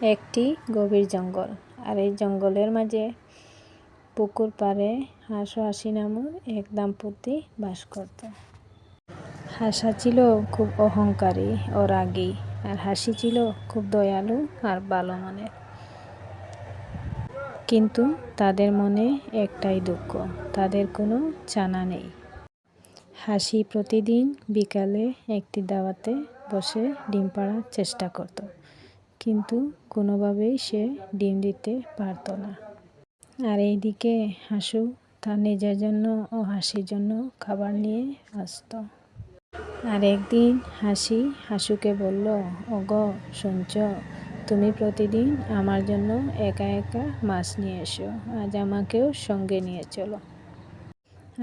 একটি গভীর জঙ্গল। আর এই জঙ্গলের মাঝে পুকুর পাড়ে হাঁস হাসি নামক এক দাম্পতি বাস করত। হাসা ছিল খুব অহংকারী ও রাগী, আর হাসি ছিল খুব দয়ালু আর ভালো মনের। কিন্তু তাদের মনে একটাই দুঃখ, তাদের কোনো জানা নেই। হাসি প্রতিদিন বিকালে একটি দাওয়াতে বসে ডিম পাড়ার চেষ্টা করত। কিন্তু কোনোভাবেই সে ডিম দিতে পারত না। আর এইদিকে হাসু তার নিজের জন্য ও হাসির জন্য খাবার নিয়ে আসত আর একদিন হাসি হাসুকে বলল, ওগ, শুনছ? তুমি প্রতিদিন আমার জন্য একা একা মাছ নিয়ে এসো। আজ আমাকেও সঙ্গে নিয়ে চলো।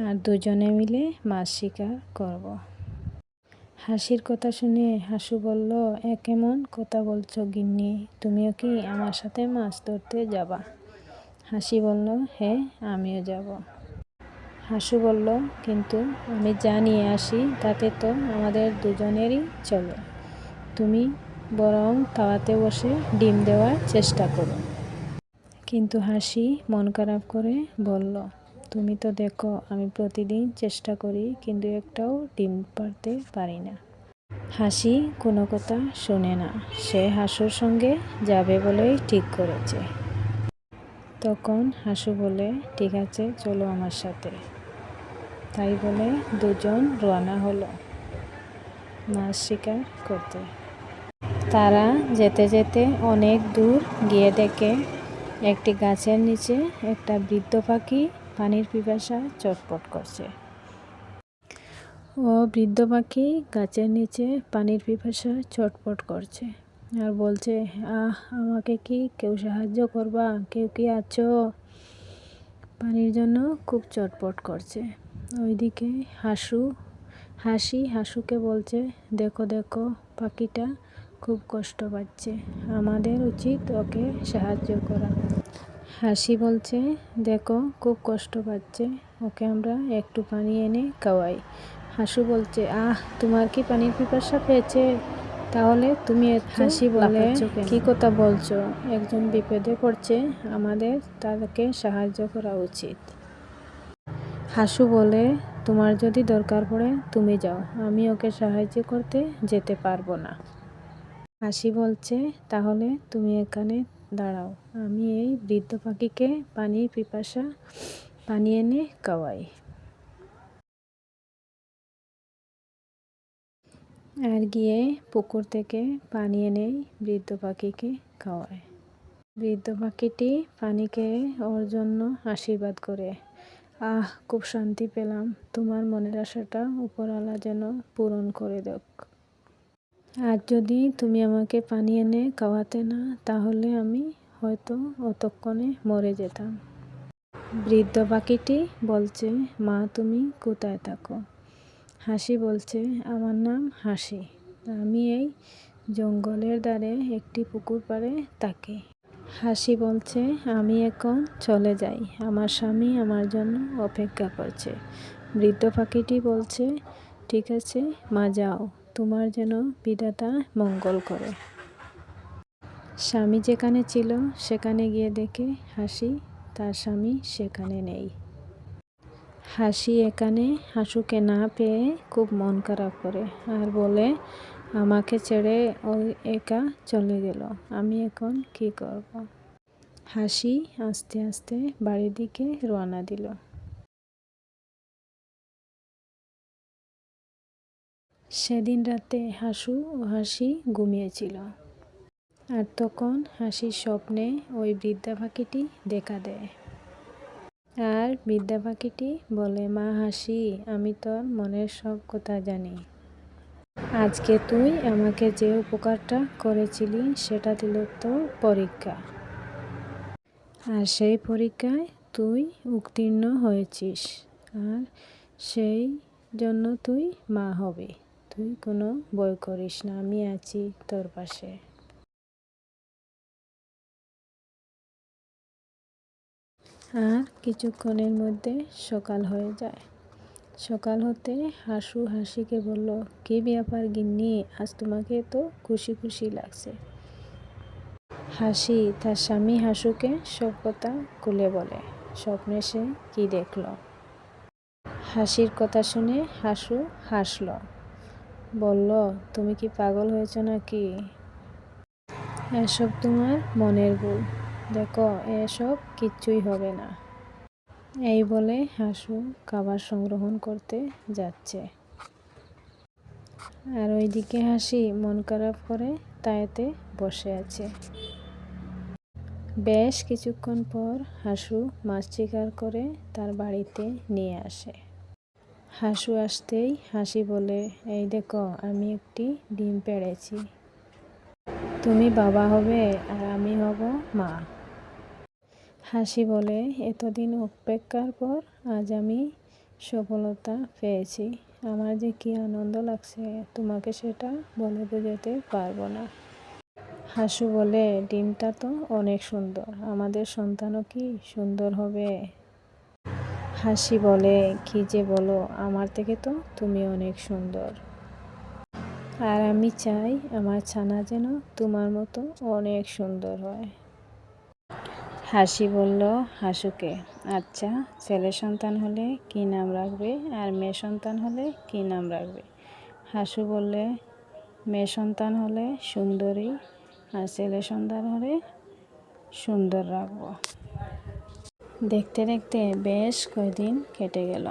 আর দুজনে মিলে মাছ শিকার করব। হাসির কথা শুনে হাসু বলল, এ কেমন কথা বলছো গিন্নি? তুমিও কি আমার সাথে মাছ ধরতে যাবা? হাসি বলল হ্যাঁ আমিও যাব। হাসু বলল, কিন্তু আমি যা নিয়ে আসি, তাতে তো আমাদের দুজনেরই চলে। তুমি বরং তাওয়াতে বসে ডিম দেওয়ার চেষ্টা করো। কিন্তু হাসি মন খারাপ করে বলল তুমি তো দেখো, আমি প্রতিদিন চেষ্টা করি, কিন্তু একটাও ডিম পারতে পারি না। হাসি কোনো কথা শোনে না। সে হাসুর সঙ্গে যাবে বলেই ঠিক করেছে। তখন হাসু বলে, ঠিক আছে, চলো আমার সাথে। তাই বলে দুজন রওনা হলো মাছ শিকার করতে। তারা যেতে যেতে অনেক দূর গিয়ে দেখে, একটি গাছের নিচে একটা বৃদ্ধ পাখি পানির পিপাসা চটপট করছে। ও বৃদ্ধ পাখি গাছের নিচে পানির পিপাসা চটপট করছে আর বলছে, আহ, আমাকে কি কেউ সাহায্য করবা? কেউ কি আছো? পানির জন্য খুব চটপট করছে। ওইদিকে হাসু, হাসি হাসুকে বলছে, দেখো দেখো, পাখিটা খুব কষ্ট পাচ্ছে। আমাদের উচিত ওকে সাহায্য করা। হাসি বলছে দেখো খুব কষ্ট পাচ্ছে ওকে আমরা একটু পানি এনে খাওয়াই। হাসু বলছে আহ তোমার কি পানির পিপাসা পেয়েছে? তাহলে তুমি হাসি বলে কি কথা বলছো? একজন বিপদে পড়ছে আমাদের তাদেরকে সাহায্য করা উচিত। হাসু বলে তোমার যদি দরকার পড়ে তুমি যাও। আমি ওকে সাহায্য করতে যেতে পারব না। হাসি বলছে তাহলে তুমি এখানে দাঁড়াও, আমি এই বৃদ্ধ পাখিকে পানির পিপাসা পানি এনে খাওয়াই। আর গিয়ে পুকুর থেকে পানি এনে বৃদ্ধ পাখিকে খাওয়ায়। বৃদ্ধ পাখিটি পানি খেয়ে ওর জন্য আশীর্বাদ করে, আহ, খুব শান্তি পেলাম। তোমার মনের আশাটা উপরওয়ালা যেন পূরণ করে দেখ। আর যদি তুমি আমাকে পানি এনে খাওয়াতে না, তাহলে আমি হয়তো অতক্ষণে মরে যেতাম। বৃদ্ধ পাখিটি বলছে, মা, তুমি কোথায় থাকো? হাসি বলছে, আমার নাম হাসি। আমি এই জঙ্গলের দ্বারে একটি পুকুর পাড়ে থাকি। হাসি বলছে, আমি এখন চলে যাই। আমার স্বামী আমার জন্য অপেক্ষা করছে। বৃদ্ধ পাখিটি বলছে, ঠিক আছে, মা, যাও। তোমার যেন বিধাতা মঙ্গল করে। স্বামী যেখানে ছিল, সেখানে গিয়ে দেখে হাসি, তার স্বামী সেখানে নেই। হাসি এখানে, হাসুকে না পেয়ে খুব মন খারাপ করে। আর বলে, আমাকে ছেড়ে ওই একা চলে গেল, আমি এখন কি করব। হাসি আস্তে আস্তে বাড়ির দিকে রওনা দিল। সেদিন রাতে হাসু ও হাসি ঘুমিয়েছিল। আর তখন হাসির স্বপ্নে ওই বৃদ্ধা পাখিটি দেখা দেয়। আর বৃদ্ধা পাখিটি বলে, মা হাসি, আমি তোর মনের সব কথা জানি। আজকে তুই আমাকে যে উপকারটা করেছিলি, সেটা দিল তোর পরীক্ষা। আর সেই পরীক্ষায় তুই উত্তীর্ণ হয়েছিস। আর সেই জন্য তুই মা হবে। তুই কোনো বই করিস না, আমি আছি তোর পাশে। আর কিছুক্ষণের মধ্যে সকাল হয়ে যায়। সকাল হতে হাসু হাসিকে বলল, কি ব্যাপার গিন্নি, আজ তোমাকে তো খুশি খুশি লাগছে। হাসি তার স্বামী হাসুকে সব কথা খুলে বলে, স্বপ্নে সে কি দেখল? হাসির কথা শুনে হাসু হাসল। বলল, তুমি কি পাগল হয়েছ নাকি? এসব তোমার মনের ভুল। দেখো, এসব কিচ্ছুই হবে না। এই বলে হাসু খাবার সংগ্রহণ করতে যাচ্ছে। আর ওইদিকে হাসি মন খারাপ করে তায়েতে বসে আছে। বেশ কিছুক্ষণ পর হাসু মাছ শিকার করে তার বাড়িতে নিয়ে আসে। হাসু আসতেই হাসি বলে, এই দেখো, আমি একটি ডিম পেড়েছি। তুমি বাবা হবে আর আমি হব মা। হাসি বলে, এতদিন অপেক্ষার পর আজ আমি সফলতা পেয়েছি। আমার যে কি আনন্দ লাগছে, তোমাকে সেটা বলে বোঝাতে পারব না। হাসু বলে, ডিমটা তো অনেক সুন্দর। আমাদের সন্তানও কি সুন্দর হবে? হাসি বলে, কি যে বলো, আমার থেকে তো তুমি অনেক সুন্দর। আর আমি চাই আমার ছানা যেন তোমার মতো অনেক সুন্দর হয়। হাসি বলল, হাসুকে আচ্ছা ছেলে সন্তান হলে কি নাম রাখবে আর মেয়ে সন্তান হলে কি নাম রাখবে? হাসু বললে, মেয়ে সন্তান হলে সুন্দরী আর ছেলে সন্তান হলে সুন্দর রাখব। দেখতে দেখতে বেশ কয়দিন কেটে গেল।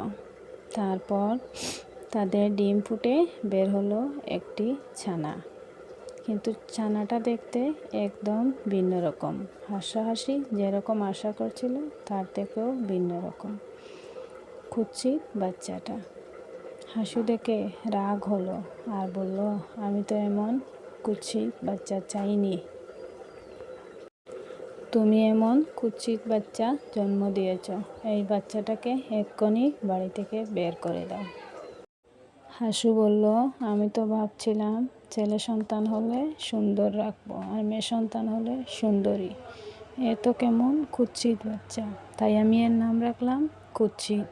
তারপর তাদের ডিম ফুটে বের হলো একটি ছানা। কিন্তু ছানাটা দেখতে একদম ভিন্ন রকম। হাসাহাসি যেরকম আশা করছিল, তার থেকেও ভিন্ন রকম। কুৎসিত বাচ্চাটা। হাসু দেখে রাগ হলো আর বলল, আমি তো এমন কুচ্ছি বাচ্চা চাইনি। তুমি এমন কুৎসিত বাচ্চা জন্ম দিয়েছ। এই বাচ্চাটাকে এক্ষুনি বাড়ি থেকে বের করে দাও। হাসু বলল, আমি তো ভাবছিলাম ছেলে সন্তান হলে সুন্দর রাখব আর মেয়ে সন্তান হলে সুন্দরী। এ তো কেমন কুৎসিত বাচ্চা। তাই আমি এর নাম রাখলাম কুৎসিত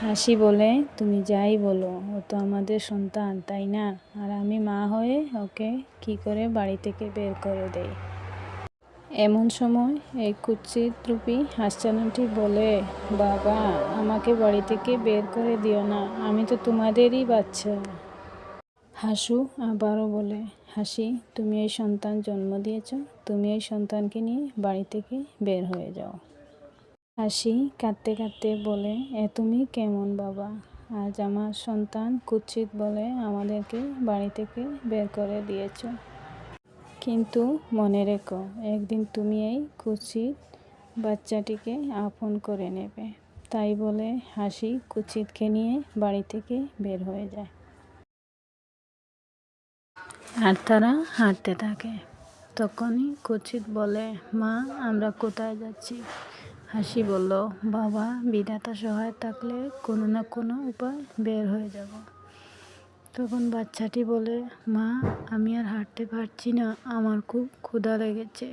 হাসি বলে, তুমি যাই বলো, ও তো আমাদের সন্তান, তাই না? আর আমি মা হয়ে ওকে কি করে বাড়ি থেকে বের করে দেই? এমন সময় এই কুৎসিত রূপী হাসচানাটি বলে, বাবা, আমাকে বাড়ি থেকে বের করে দিও না, আমি তো তোমাদেরই বাচ্চা। হাসু আবারও বলে, হাসি, তুমি এই সন্তান জন্ম দিয়েছ, তুমি এই সন্তানকে নিয়ে বাড়ি থেকে বের হয়ে যাও। হাসি কাঁদতে কাঁদতে বলে, এ তুমি কেমন বাবা? আজ আমার সন্তান কুৎসিত বলে আমাদেরকে বাড়ি থেকে বের করে দিয়েছ। কিন্তু মনে রেখো, একদিন তুমি এই কুৎসিত বাচ্চাটিকে আপন করে নেবে। তাই বলে হাসি কুচিতকে নিয়ে বাড়ি থেকে বের হয়ে যায়। আর তারা হাঁটতে থাকে। তখনই কুচিত বলে, মা, আমরা কোথায় যাচ্ছি? হাসি বলল, বাবা, বিধাতা সহায় থাকলে কোনো না কোনো উপায় বের হয়ে যাব। তখন বাচ্চাটি বলে, মা, আমি আর হাঁটতে পারছি না, আমার খুব ক্ষুধা লেগেছে।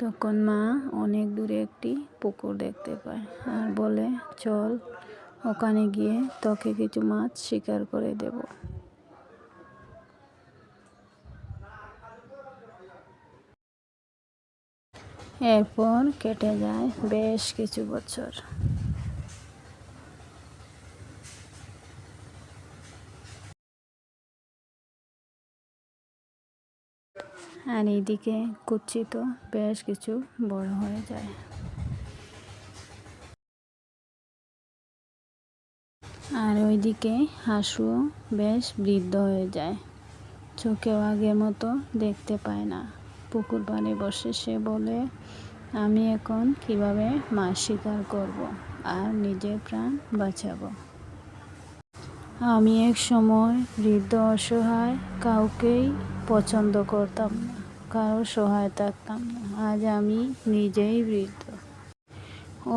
তখন মা অনেক দূরে একটি পুকুর দেখতে পায় আর বলে, চল, ওখানে গিয়ে তোকে কিছু মাছ শিকার করে দেব। এরপর কেটে যায় বেশ কিছু বছর। আর এইদিকে কুচ্ছিত বেশ কিছু বড় হয়ে যায়। আর ওইদিকে হাঁসুও বেশ বৃদ্ধ হয়ে যায়। চোখেও আগের মতো দেখতে পায় না। পুকুর পাড়ে বসে সে বলে, আমি এখন কীভাবে মাছ শিকার করব আর নিজের প্রাণ বাঁচাবো? আমি এক সময় বৃদ্ধ অসহায় কাউকেই পছন্দ করতাম না। কারও সহায় থাকতাম না। আজ আমি নিজেই বৃদ্ধ।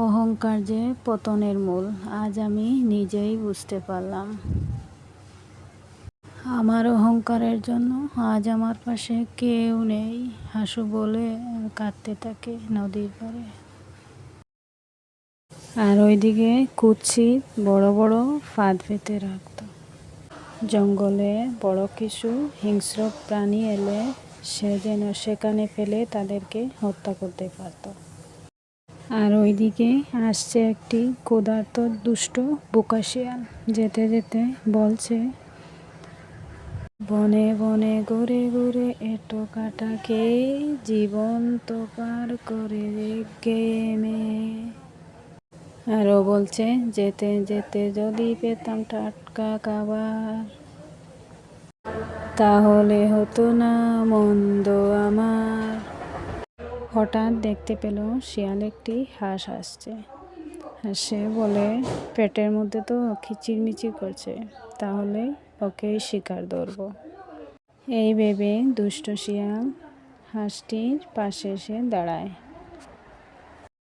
অহংকার যে পতনের মূল, আজ আমি নিজেই বুঝতে পারলাম। আমার অহংকারের জন্য আজ আমার পাশে কেউ নেই, হাসু বলে কাঁদতে থাকে নদীর পাড়ে। আর ওইদিকে কুৎসিত বড় বড় ফাঁদ পেতে রাখত। জঙ্গলে বড় কিছু হিংস্র প্রাণী এলে সে যেন সেখানে ফেলে তাদেরকে হত্যা করতে পারত। আর ওইদিকে আসছে একটি ক্ষুধার্ত দুষ্ট বোকা শিয়াল যেতে যেতে বলছে, বনে বনে ঘুরে ঘুরে এটো কাটাকে জীবন তো পার করে গেমে আরও বলছে, যেতে যেতে যদি পেতাম টাটকা খাবার তাহলে হতো না মন্দ আমার। হঠাৎ দেখতে পেল শিয়াল একটি হাঁস আসছে। সে বলে, পেটের মধ্যে তো খিচিরমিচির করছে, তাহলে ওকেই শিকার ধরব। এই ভেবে দুষ্ট শিয়াল হাঁসটির পাশে এসে দাঁড়ায়।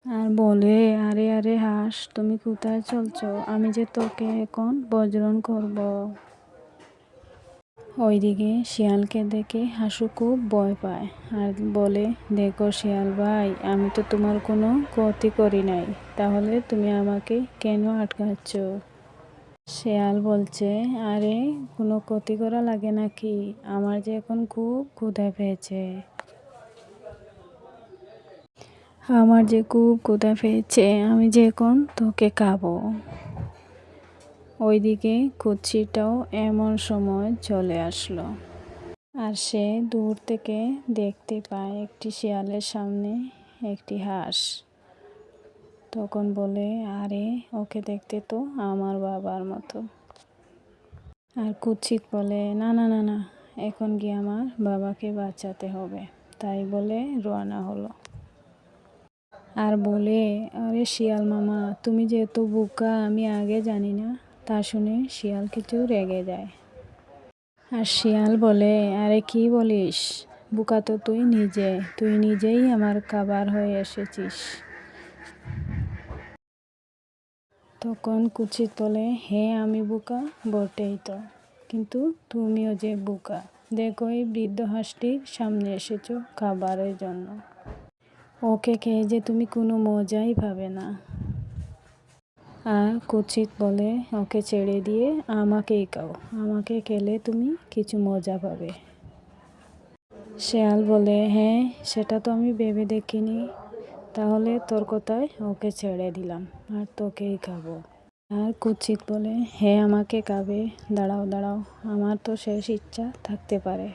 আর বলে, আরে আরে হাঁস, তুমি কোথায় চলছো? আমি যে তোকে এখন বজ্রন করব। ওইদিকে শিয়ালকে দেখে হাসু খুব ভয় পায় আর বলে, দেখো শিয়াল ভাই, আমি তো তোমার কোনো ক্ষতি করি নাই। তাহলে তুমি আমাকে কেন আটকাচ্ছ? শেয়াল বলছে, আরে, কোনো ক্ষতি করা লাগে নাকি? আমার যে এখন খুব ক্ষুধা পেয়েছে। আমার যে খুব ক্ষুধা পেয়েছে, আমি যে এখন তোকে খাব। ওইদিকে কুচ্ছিটাও এমন সময় চলে আসলো। আর সে দূর থেকে দেখতে পায় একটি শিয়ালের সামনে একটি হাঁস। তখন বলে, আরে, ওকে দেখতে তো আমার বাবার মতো। আর কুচ্ছিত বলে, না না না না, এখন গিয়ে আমার বাবাকে বাঁচাতে হবে। তাই বলে রওনা হলো। আর বলে, আরে, শিয়াল মামা, তুমি যেহেতু বোকা, আমি আগে জানি না তা শুনে শিয়াল কিছু রেগে যায়। আর শিয়াল বলে, আরে কি বলিস? বুকা তো তুই নিজে। তুই নিজেই আমার খাবার হয়ে এসেছিস। তখন কুচিত বলে হে আমি বোকা, বটেই তো। কিন্তু তুমিও যে বোকা, দেখো এই বৃদ্ধ হাঁসটির সামনে এসেছ খাবারের জন্য। ওকে খেয়ে যে তুমি কোনো মজাই পাবে না। আর কুচিত বলে ওকে ছেড়ে দিয়ে আমাকেই খাও। আমাকে খেলে তুমি কিছু মজা পাবে। শেয়াল বলে হ্যাঁ সেটা তো আমি ভেবে দেখিনি। তাহলে তোর কথায় ওকে ছেড়ে দিলাম আর তোকেই খাব। আর কুচিত বলে হ্যাঁ আমাকে খাবে। দাঁড়াও দাঁড়াও। আমার তো শেষ ইচ্ছা থাকতে পারে।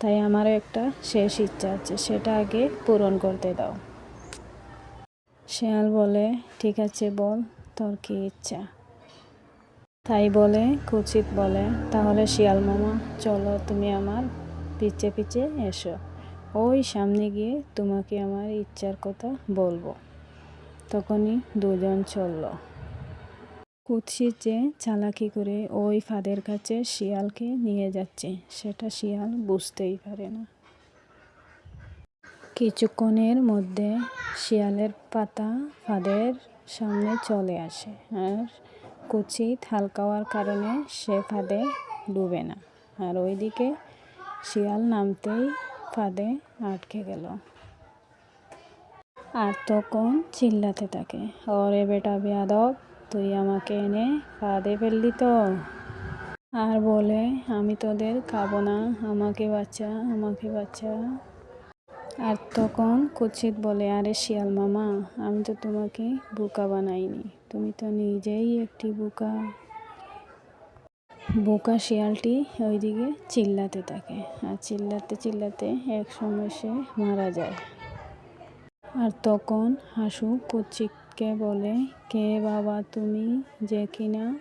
তাই আমারও একটা শেষ ইচ্ছা আছে, সেটা আগে পূরণ করতে দাও। শেয়াল বলে, ঠিক আছে, বল। তোর কি ইচ্ছা? তাই বলে কুচিত বলে, তাহলে শিয়াল মামা, চলো তুমি আমার পিছে পিছে এসো। ওই সামনে গিয়ে তোমাকে আমার ইচ্ছার কথা বলব। তখনই দুজন চলল। কুৎসিত যে চালাকি করে ওই ফাঁদের কাছে শিয়ালকে নিয়ে যাচ্ছে, সেটা শিয়াল বুঝতেই পারে না। কিছুক্ষণের মধ্যে শিয়ালের পাতা ফাঁদের সামনে চলে আসে। আর কুচিত হালকা হওয়ার কারণে সে ফাঁদে ডুবে না। আর ওইদিকে শিয়াল নামতেই ফাঁদে আটকে গেল। আর তখন চিল্লাতে থাকে, ওরে বেটা বেয়াদব, তুই আমাকে এনে ফাঁদে ফেললি তো? আর বলে, আমি তোদের খাব না, আমাকে বাচ্চা আমাকে বাচ্চা আর তখন কুচিত বলে, আরে শিয়াল মামা, আমি তো তোমাকে বোকা বানাইনি। তুমি তো নিজেই একটি বোকা। বোকা শিয়ালটি ওইদিকে চিল্লাতে থাকে আর চিল্লাতে চিল্লাতে এক সময় সে মারা যায়। আর তখন হাসু কুচিককে বলে, কে বাবা তুমি যে কিনা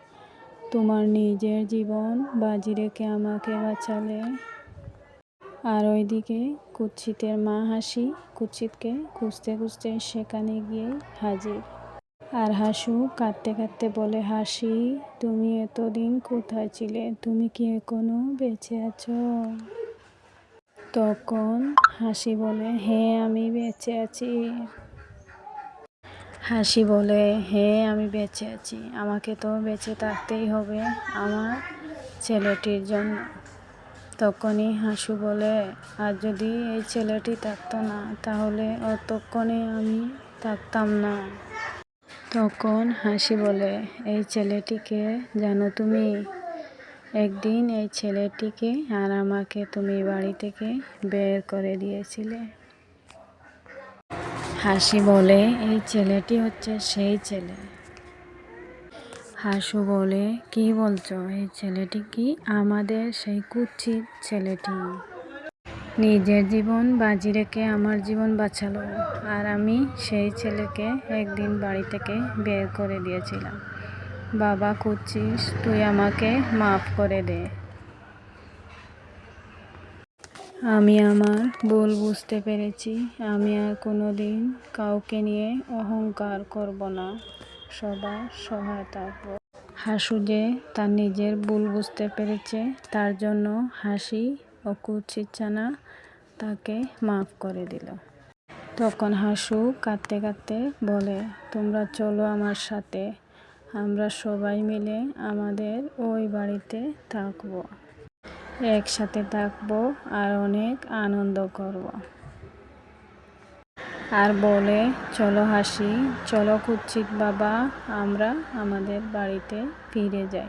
তোমার নিজের জীবন বাজি রেখে আমাকে বাঁচালে? আর ওইদিকে কুৎসিতের মা হাসি কুৎসিতকে খুঁজতে খুঁজতে সেখানে গিয়ে হাজির। আর হাসু কাঁদতে কাঁদতে বলে, হাসি, তুমি এতদিন কোথায় ছিলে? তুমি কি এখনও বেঁচে আছো? তখন হাসি বলে হ্যাঁ আমি বেঁচে আছি। হাসি বলে হ্যাঁ আমি বেঁচে আছি। আমাকে তো বেঁচে থাকতেই হবে আমার ছেলেটির জন্য। তখনই হাসু বলে, আর যদি এই ছেলেটি থাকতো না, তাহলে অতক্ষণে আমি থাকতাম না। তখন হাসি বলে, এই ছেলেটিকে জানো তুমি? একদিন এই ছেলেটিকে আর আমাকে তুমি বাড়ি থেকে বের করে দিয়েছিলে। হাসি বলে, এই ছেলেটি হচ্ছে সেই ছেলে। হাসু বলে, কি বলছো? এই ছেলেটি কি আমাদের সেই কুচ্ছিত ছেলেটি? নিজের জীবন বাজি রেখে আমার জীবন বাঁচালো, আর আমি সেই ছেলেকে একদিন বাড়ি থেকে বের করে দিয়েছিলাম। বাবা কুচ্ছিস তুই আমাকে মাফ করে দে। আমি আমার ভুল বুঝতে পেরেছি। আমি আর কোনো দিন কাউকে নিয়ে অহংকার করব না। সবার সহায়তা হাসু যে তার নিজের ভুল বুঝতে পেরেছে, তার জন্য হাসি ও কুচিচ্ছানা তাকে মাফ করে দিল। তখন হাসু কাঁদতে কাঁদতে বলে, তোমরা চলো আমার সাথে, আমরা সবাই মিলে আমাদের ওই বাড়িতে থাকব। একসাথে থাকব আর অনেক আনন্দ করব। আর বলে, চলো হাসি, চলো কুচ্ছিত বাবা, আমরা আমাদের বাড়িতে ফিরে যাই।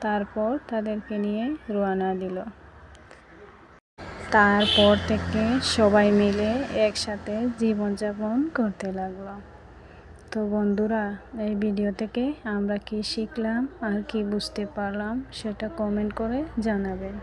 তারপর তাদেরকে নিয়ে রওনা দিল। তারপর থেকে সবাই মিলে একসাথে জীবনযাপন করতে লাগল। তো বন্ধুরা, এই ভিডিও থেকে আমরা কি শিখলাম আর কি বুঝতে পারলাম, সেটা কমেন্ট করে জানাবেন।